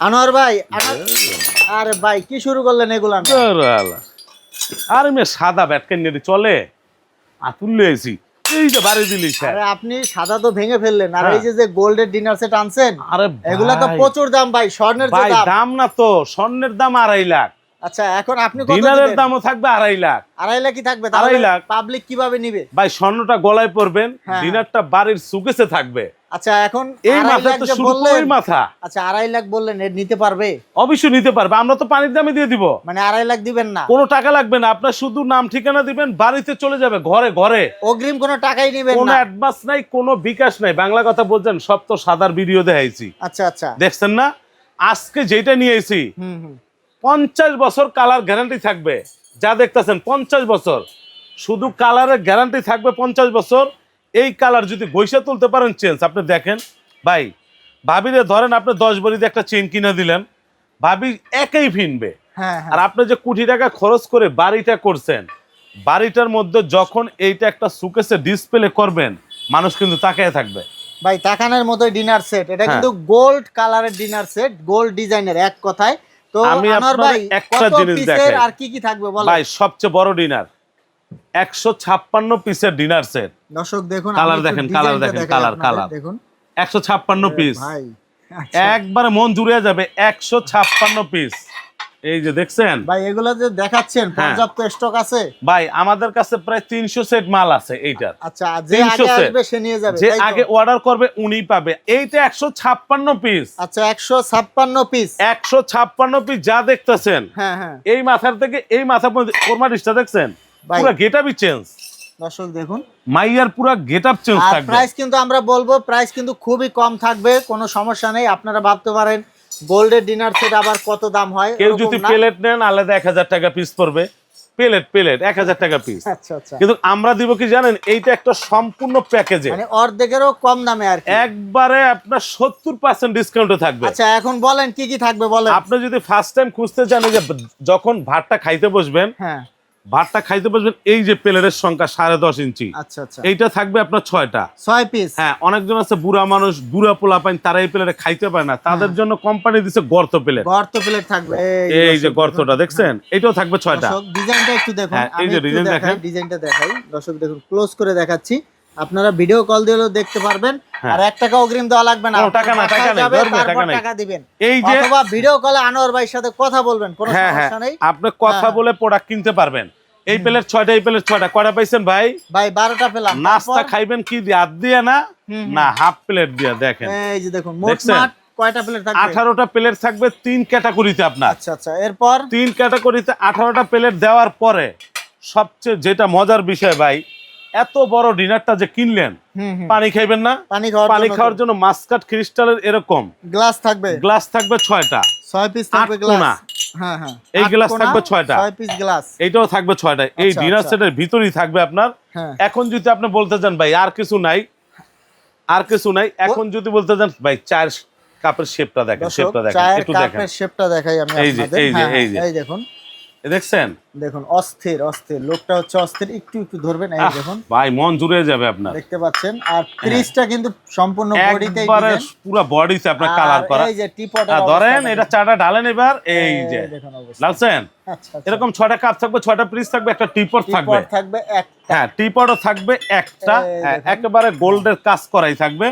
আনোয়ার ভাই আনোয়ার- আরে ভাই কি শুরু করলেন এগুলা? আরে মেয়ে সাদা ব্যাটকেন নিয়ে চলে। আতুল লয়েছি এই যে বাড়ি দিলি আরে আপনি সাদা তো ভেঙে ফেললেন। আর হ্যাঁ। এই যে যে গোল্ডের ডিনার সেট আনছেন আরে এগুলা তো প্রচুর দাম ভাই স্বর্ণের দাম। দাম না তো স্বর্ণের দাম আড়াই লাখ। আচ্ছা এখন আপনি ডিনারের দামও থাকবে আড়াই লাখ। আড়াই লাখই থাকবে আড়াই লাখ। পাবলিক কীভাবে নিবে? ভাই স্বর্ণটা গলায় পরবেন হ্যাঁ। ডিনারটা বাড়ির সুকেসে থাকবে। আচ্ছা এখন এই মাথা তো যে শুরু বললেন ওই মাথা। আচ্ছা আড়াই লাখ বললেন এর নিতে পারবে? অবশ্যই নিতে পারবে আমরা তো পানির দামে দিয়ে দিব। মানে আড়াই লাখ দিবেন না? কোনো টাকা লাগবে না আপনার শুধু নাম ঠিকানা দিবেন বাড়িতে চলে যাবে ঘরে ঘরে। অগ্রিম কোনো টাকাই নিবেন কোনো অ্যাডভান্স নাই কোনো বিকাশ নাই। বাংলা কথা বলছেন সব তো সাদার ভিডিও দেখাইছি। আচ্ছা আচ্ছা। দেখছেন না? আজকে যেটা নিয়েছি হুম হুম। পঞ্চাশ বছর কালার গ্যারান্টি থাকবে। যা দেখতেছেন পঞ্চাশ বছর। শুধু কালারের গ্যারান্টি থাকবে পঞ্চাশ বছর। এই কালার যদি বৈশা তুলতে পারেন চেঞ্জ। আপনি দেখেন ভাই ভাবিরে ধরেন আপনি দশ বড়িতে একটা চেন কিনে দিলেন। ভাবি একাই ফিনবে। হ্যাঁ আর হ্যাঁ আপনি যে কোটি টাকা খরচ করে বাড়িটা করছেন বাড়িটার মধ্যে যখন এইটা একটা সুকেসে ডিসপ্লে করবেন মানুষ কিন্তু তাকিয়ে থাকবে। ভাই তাকানের মতোই ডিনার সেট এটা হ্যাঁ। কিন্তু গোল্ড কালারের ডিনার সেট গোল্ড ডিজাইনের এক কথায়। আমি আপনার একটা জিনিস দেখেন দেখাই। আর কি কি থাকবে বলেন ভাই সবচেয়ে বড় ডিনার একশো ছাপ্পান্ন পিসের ডিনার সেট দর্শক দেখুন কালার দেখেন, কালার দেখেন, কালার কালার দেখুন। একশো ছাপ্পান্ন পিস ভাই একবার মন জুড়ে যাবে একশো ছাপ্পান্ন পিস এই যে দেখছেন? ভাই এগুলো যে দেখাচ্ছেন হ্যাঁ। পর্যাপ্ত স্টক আছে? ভাই আমাদের কাছে প্রায় তিনশো সেট মাল আছে এইটার। আচ্ছা যে আগে আসবে সে নিয়ে যাবে যে আগে অর্ডার করবে উনি পাবে। এইটা একশো ছাপ্পান্ন পিস আচ্ছা একশো ছাপ্পান্ন পিস একশো ছাপ্পান্ন পিস যা দেখতেছেন হ্যাঁ হ্যাঁ। এই মাথার থেকে এই মাথা পর্যন্ত কোরমা ডিশটা দেখছেন। পুরো গেট আপই চেঞ্জ দর্শক দেখুন। মাইয়ার পুরো গেট আপ চেঞ্জ থাকবে। প্রাইস কিন্তু আমরা বলব প্রাইস কিন্তু খুবই কম থাকবে কোনো সমস্যা নেই আপনারা ভাবতে পারেন। গোল্ডের ডিনার সেট আবার কত দাম হয়? কেউ যদি প্লেট নেন আলাদা এক হাজার টাকা পিস পড়বে। প্লেট প্লেট এক হাজার টাকা পিস আচ্ছা আচ্ছা। কিন্তু আমরা দিব কি জানেন এইটা একটা সম্পূর্ণ প্যাকেজে মানে অর্ধেকেরও কম দামে আর একবারে আপনার সত্তর পার্সেন্ট ডিসকাউন্টে থাকবে। আচ্ছা এখন বলেন কি কি থাকবে বলেন? আপনি যদি ফার্স্ট টাইম খুঁজতে চান যে যখন ভাতটা খাইতে বসবেন হ্যাঁ। ভাতটা খাইতে বসবেন এই যে প্লেটের সংখ্যা সাড়ে দশ ইঞ্চি। আচ্ছা আচ্ছা। এইটা থাকবে আপনার ছয়টা। ছয় পিস হ্যাঁ অনেকজন আছে বুড়া মানুষ বুড়া পোলা পাইন তারা এই প্লেটে খাইতে পারে না। তাদের জন্য কোম্পানি দিছে গর্ত প্লেট। গর্ত প্লেট থাকবে এই যে গর্তটা দেখছেন? এটাও থাকবে ছয়টা। ডিজাইনটা একটু দেখুন হ্যাঁ, এই যে ডিজাইন দেখেন। ডিজাইনটা দেখাই। দর্শক দেখুন ক্লোজ করে দেখাচ্ছি। আপনারা ভিডিও কল দিয়েও দেখতে পারবেন। হ্যাঁ। আর এক টাকা অগ্রিম দেওয়া লাগবে না। টাকা না, টাকা নেই, টাকা নেই। টাকা দিবেন। এই যে অথবা ভিডিও কলে আনোয়ার ভাইয়ের সাথে কথা বলবেন কোনো হ্যাঁ হ্যাঁ। সমস্যা নেই। আপনি কথা হ্যাঁ। বলে প্রোডাক্ট কিনতে পারবেন। এই প্লেট ছয়টা এই প্লেট ছয়টা। কয়টা পাইছেন ভাই? ভাই বারোটা পেলাম। নাস্তা খাইবেন কি দিয়ে? হাত দিয়ে না। না হাফ প্লেট দিয়ে দেখেন। এই যে দেখুন মোট কয়টা প্লেট থাকবে? আঠারোটা প্লেট থাকবে তিন ক্যাটাগরিতে আপনার। আচ্ছা আচ্ছা এরপর? তিন ক্যাটাগরিতে আঠারোটা প্লেট দেওয়ার পরে সবচেয়ে যেটা মজার বিষয় ভাই এত বড় ডিনারটা যে কিনলেন পানি খাইবেন না? পানি খাওয়ার পানি খাওয়ার জন্য মাস্কাট ক্রিস্টালের এরকম। গ্লাস থাকবে? গ্লাস থাকবে ছয়টা। ছয় পিস থাকবে গ্লাস হ্যাঁ হ্যাঁ। এই গ্লাস থাকবে ছয়টা। ছয় পিস গ্লাস এইটাও থাকবে ছয়টা। এই আচ্ছা, ডিনার আচ্ছা। সেটের ভিতরেই থাকবে আপনার। হ্যাঁ। এখন যদি আপনি বলতে চান ভাই আর কিছু নাই আর কিছু নাই এখন যদি বলতে চান ভাই চার কাপের শেপটা দেখেন শেপটা দেখেন একটু দেখেন। কাপের শেপটা দেখাই আমি আপনাদের। এই যে, এই যে। এই দেখুন। দেখছেন? দেখুন অস্থির অস্থির। লোকটা হচ্ছে অস্থির। একটু একটু ধরবেন এই দেখুন। ভাই মন জুড়ে যাবে আপনার। দেখতে পাচ্ছেন। আর ক্রিজটা কিন্তু সম্পূর্ণ বডিতে একবারে পুরো বডিতে আপনার কালার করা। এই যে টিপট ধরেন এটা চাটা ঢালেন এবার। এই যে লালছেন আচ্ছা আচ্ছা। এরকম ছয়টা কাপ থাকবে ছয়টা পিস থাকবে একটা টিপট থাকবে। থাকবে হ্যাঁ টিপটও থাকবে একটা। হ্যাঁ, একেবারে গোল্ডের কাজ করাই থাকবে।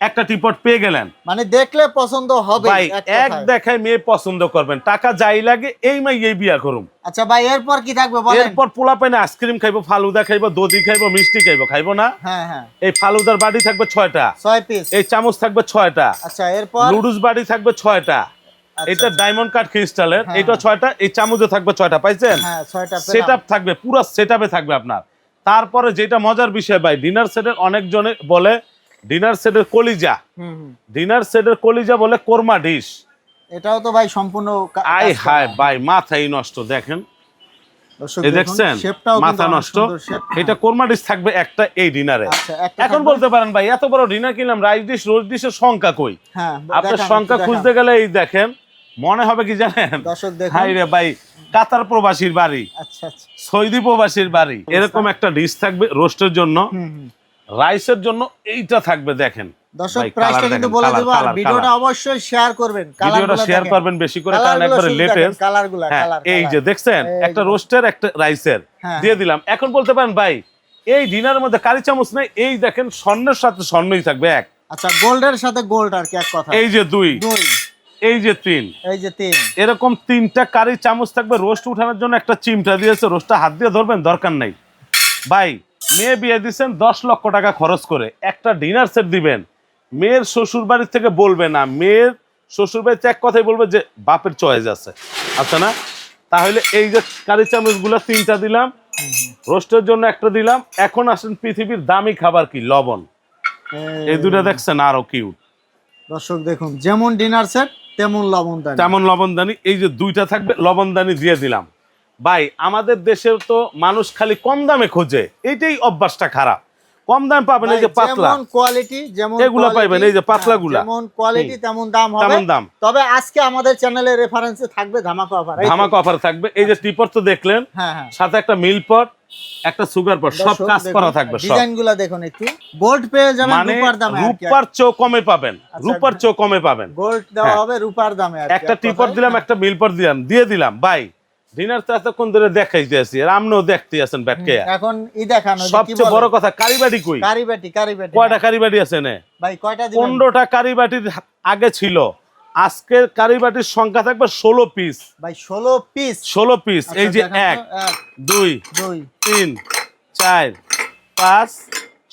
একটা টিপট পেয়ে গেলেন। মানে দেখলে পছন্দ হবে ভাই এক দেখায় মেয়ে পছন্দ করবেন। টাকা যাই লাগে এই মাই এই বিয়া করুম। আচ্ছা ভাই এরপর কি থাকবে বলেন? এরপর পোলা পাইনে আইসক্রিম খাইবো ফালুদা খাইবো দধি খাইবো মিষ্টি খাইবো খাইবো না? হ্যাঁ হ্যাঁ। এই ফালুদার বাড়ি থাকবে ছয়টা। ছয় পিস এই চামচ থাকবে ছয়টা। আচ্ছা এরপর? লুডুস বাড়ি থাকবে ছয়টা। আচ্ছা, এটা ডায়মন্ড কাট ক্রিস্টালের এটা ছয়টা এই চামচও থাকবে ছয়টা পাইছেন? হ্যাঁ ছয়টা সেট পেলাম থাকবে পুরো সেট থাকবে আপনার। তারপরে যেটা মজার বিষয় ভাই ডিনার সেটের অনেকজনে বলে ডিনার সেটের কলিজা। ডিনার সেটের কলিজা বলে কোরমা ডিশ এটাও তো ভাই সম্পূর্ণ আই হায় ভাই মাথাই নষ্ট দেখেন। দেখছেন? মাথা নষ্ট। এটা কোরমা ডিশ থাকবে একটা এই ডিনারে আচ্ছা এখন বলতে পারেন ভাই এত বড় ডিনার কিনলাম রাইস ডিশ রোজ ডিশের সংখ্যা কই? হ্যাঁ আপনার সংখ্যা খুঁজতে গেলে এই দেখেন মনে হবে কি জানেন? হাই রে ভাই কাতার প্রবাসীর বাড়ি। আচ্ছা আচ্ছা। সৌদি প্রবাসীর বাড়ি। এরকম একটা ডিশ থাকবে রোস্টের জন্য। রাইসের জন্য এইটা থাকবে দেখেন। দর্শক প্রাইসটা কিন্তু বলে colour, আর ভিডিওটা অবশ্যই শেয়ার করবেন ভিডিওটা শেয়ার করবেন বেশি করে কারণ একবারে লেটেস্ট কালারগুলা হ্যাঁ কালার এই যে দেখছেন একটা রোস্টের একটা রাইসের হ্যাঁ, দিয়ে দিলাম। এখন বলতে পারেন ভাই এই ডিনারের মধ্যে কারি চামচ নেই এই দেখেন স্বর্ণের সাথে স্বর্ণই থাকবে এক। আচ্ছা গোল্ডের সাথে গোল্ড আর কি এক কথা। এই যে দুই। দুই। এই যে তিন। এই যে তিন। এরকম তিনটা কারি চামচ থাকবে রোস্ট উঠানোর জন্য একটা চিমটা দিয়েছে রোস্টটা হাত দিয়ে ধরবেন দরকার নাই। ভাই মেয়ে বিয়ে দিচ্ছেন দশ লক্ষ টাকা খরচ করে। একটা ডিনার সেট দিবেন। মেয়ের শ্বশুর বাড়ির থেকে বলবে না। মেয়ের শ্বশুর বাড়িতে এক কথাই বলবে যে বাপের চয়েস আছে। আচ্ছা না? তাহলে এই যে কারি চামচগুলো তিনটা দিলাম রোস্টের জন্য একটা দিলাম। এখন আসেন পৃথিবীর দামি খাবার কি? লবণ। এই দুটো দেখছেন আরও কিউট দর্শক দেখুন যেমন ডিনার সেট তেমন লবণ দানি তেমন লবণদানি। এই যে দুইটা থাকবে লবণদানি দিয়ে দিলাম। ভাই আমাদের দেশের তো মানুষ খালি কম দামে খোঁজে। এইটাই অভ্যাসটা খারাপ। কম দাম পাবেন এই যে পাতলা। যেমন কোয়ালিটি যেমন এগুলা পাইবেন, এই যে পাতলাগুলা। হ্যাঁ, যেমন কোয়ালিটি তেমন দাম হবে। তেমন দাম। তবে আজকে আমাদের চ্যানেলে রেফারেন্সে থাকবে ধামাকা অফার ধামাক অফার থাকবে। এই যে টিপট তো দেখলেন হ্যাঁ হ্যাঁ। সাথে একটা মিল পট একটা সুগার পট সব কাজ করা থাকবে সব। ডিজাইনগুলা দেখুন একটু। গোল্ড পেয়ে যাবেন মানে রূপার দামে রূপার চেয়েও কমে পাবেন আচ্ছা, রূপার চেয়েও কমে পাবেন। গোল্ড দেওয়া হ্যাঁ। হবে রূপার দামে একটা এক টিপট দিলাম একটা মিল পট দিলাম দিয়ে দিলাম ভাই ডিনার তো এতক্ষণ ধরে দেখাইতে আছি আর আমরাও দেখতে আছেন ব্যাটকে এখন ই দেখানো সবচেয়ে বড় কথা কারিবাড়ি কই? কারিবাটি কারিবাটি কয়টা কারিবাড়ি আছে নে ভাই কয়টা দিবেন? পনেরোটা কারিবাটির আগে ছিল। আজকের কারিবাটির সংখ্যা থাকবে ষোলো পিস ভাই 16 পিস ষোলো পিস এই যে এক দুই দুই। তিন চার পাঁচ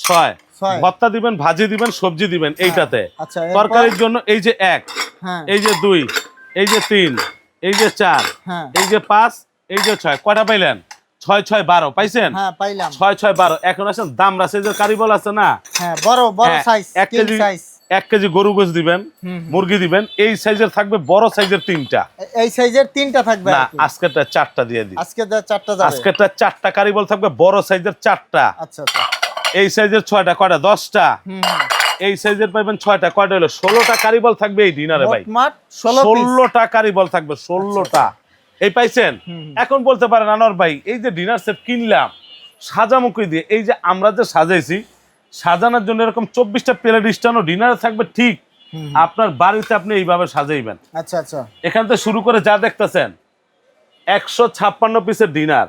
ছয়। ছয়। ভর্তা দিবেন ভাজি দিবেন সবজি দিবেন এইটাতে। আচ্ছা তরকারির জন্য এই যে এক হ্যাঁ। এই যে দুই এই যে তিন এই যে চার হ্যাঁ। এই যে পাঁচ এই যে ছয় কয়টা পাইলেন? ছয় ছয় বারো পাইছেন? হ্যাঁ ছয় ছয় বারো এখন আসেন দামরা সাইজের কারিবল আছে না? হ্যাঁ বড় বড় সাইজ এক কেজি এক কেজি গরু গোস দিবেন। মুরগি দিবেন এই সাইজের থাকবে বড় সাইজের তিনটা। এই সাইজের তিনটা থাকবে না। আজকেরটা চারটা দিয়ে দিই। আজকে যা চারটা যাবে। আজকেরটা চারটা কারিবল থাকবে বড় সাইজের চারটা। আচ্ছা আচ্ছা। এই সাইজের ছয়টা কয়টা? দশটা। এই সাইজের পাইবেন ছয়টা। কয়টা হলো? ষোলোটা কারিবল থাকবে এই ডিনারে ভাই। মোটমাট 16 পিস ষোলোটা কারিবল থাকবে ষোলোটা। এই পাইছেন। এখন বলতে পারেন আনোয়ার ভাই এই যে ডিনার সেট কিনলাম সাজামুখি দিয়ে এই যে আমরা যে সাজাইছি সাজানোর জন্য এরকম চব্বিশটা প্লেট স্টানো ডিনারে থাকবে ঠিক। আপনার বাড়িতে আপনি এইভাবে সাজাইবেন। আচ্ছা আচ্ছা। এখান থেকে শুরু করে যা দেখতেছেন একশো ছাপ্পান্ন পিসের ডিনার।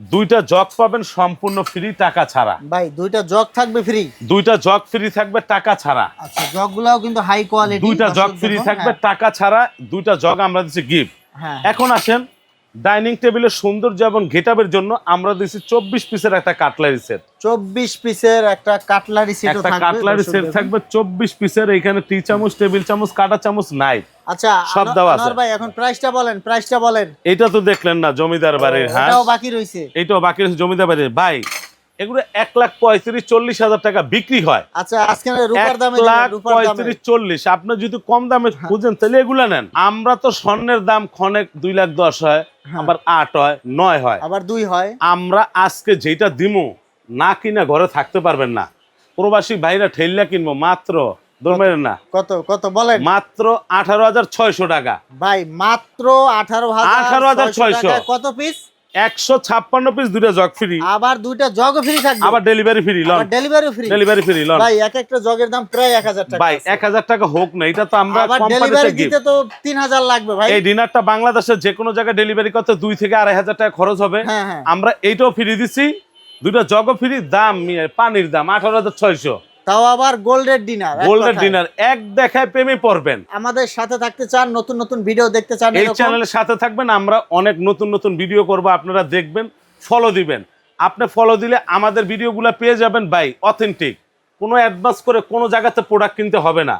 দুইটা জগ পাবেন সম্পূর্ণ ফ্রি টাকা ছাড়া। ভাই দুইটা জগ থাকবে ফ্রি? দুইটা জগ ফ্রি থাকবে টাকা ছাড়া। আচ্ছা জগগুলাও কিন্তু হাই কোয়ালিটি দুইটা জগ ফ্রি থাকবে টাকা ছাড়া দুইটা জগ আমরা দিচ্ছি গিফট হ্যাঁ। এখন আসেন ডাইনিং টেবিলের সৌন্দর্য এবং গেটাবের জন্য আমরা দিয়েছি চব্বিশ পিসের একটা কাটলারি সেট। 24 পিসের একটা কাটলারি সেট একটা কাটলারি সেট থাকবে চব্বিশ পিসের এখানে টি চামচ টেবিল চামচ কাটা চামচ নাই। আচ্ছা সব দেওয়া আছে। ভাই এখন প্রাইসটা বলেন প্রাইসটা বলেন। এটা তো দেখলেন না জমিদার বাড়ির হ্যাঁ? এটাও বাকি রইছে। এইটাও বাকি রয়েছে জমিদার বাড়ির। ভাই এগুলো এক লাখ পঁয়ত্রিশ চল্লিশ হাজার টাকা বিক্রি হয়। আচ্ছা আজকে রূপার দামে লাখ দিবেন, রূপার দামে পঁয়ত্রিশ চল্লিশ আপনি যদি কম দামে হ্যাঁ। খুঁজেন তাহলে এগুলা নেন। আমরা তো স্বর্ণের দাম খনেক দুই লাখ দশ হয় হ্যাঁ। আবার আট হয় নয় হয়। আবার দুই হয়। আমরা আজকে যেটা দিমু না কিনা ঘরে থাকতে পারবেন না। প্রবাসী ভাইরা ঠেললা কিনবো মাত্র না। কত কত বলেন? মাত্র আঠারো হাজার ছয়শো টাকা। ভাই মাত্র আঠারো হাজার 18,600 টাকায় কত পিস একশো ছাপ্পান্ন পিস দুটা জগ ফ্রি আবার দুইটা জগ ফ্রি থাকবে। আবার ডেলিভারি ফ্রি লন ডেলিভারি ফ্রি ডেলিভারি ফ্রি লন ভাই এক একটা জগের দাম প্রায় এক হাজার টাকা ভাই এক হাজার টাকা হোক না এটা তো আমরা ডেলিভারি দিতে তো তিন হাজার লাগবে ভাই। এই ডিনারটা বাংলাদেশের যে কোনো জায়গায় ডেলিভারি করতে দুই থেকে আড়াই হাজার টাকা খরচ হবে। হ্যাঁ হ্যাঁ। আমরা এইটাও ফ্রি দিছি। দুটা জগ ফ্রি দাম পানির দাম আঠারো হাজার ছয়শো। তাও আবার গোল্ডের ডিনার গোল্ডেন ডিনার এক দেখায় প্রেমে পড়বেন। আমাদের সাথে থাকতে চান নতুন নতুন ভিডিও দেখতে চান এই চ্যানেলের সাথে থাকবেন আমরা অনেক নতুন নতুন ভিডিও করব আপনারা দেখবেন ফলো দিবেন। আপনি ফলো দিলে আমাদের ভিডিওগুলো পেয়ে যাবেন ভাই অথেন্টিক কোনো অ্যাডভান্স করে কোনো জায়গাতে প্রোডাক্ট কিনতে হবে না।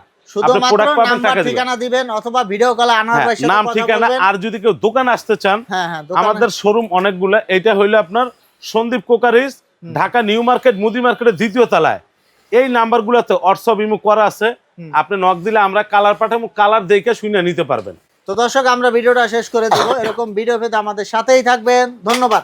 ঠিকানা দিবেন অথবা ভিডিও কলে হ্যাঁ, নাম ঠিকানা আর যদি কেউ দোকানে আসতে চান হ্যাঁ হ্যাঁ আমাদের শোরুম অনেকগুলো। এইটা হইল আপনার সন্দীপ কোকারিস ঢাকা নিউ মার্কেট মুদি মার্কেটের দ্বিতীয় তলায়। এই নাম্বার নাম্বারগুলোতে হোয়াটসঅ্যাপ ইমো করা আছে। আপনি নক দিলে আমরা কালার পাঠাবো কালার দেখে শুনে নিতে পারবেন। তো দর্শক আমরা ভিডিওটা শেষ করে দেবো। এরকম ভিডিও পেতে আমাদের সাথেই থাকবেন। ধন্যবাদ।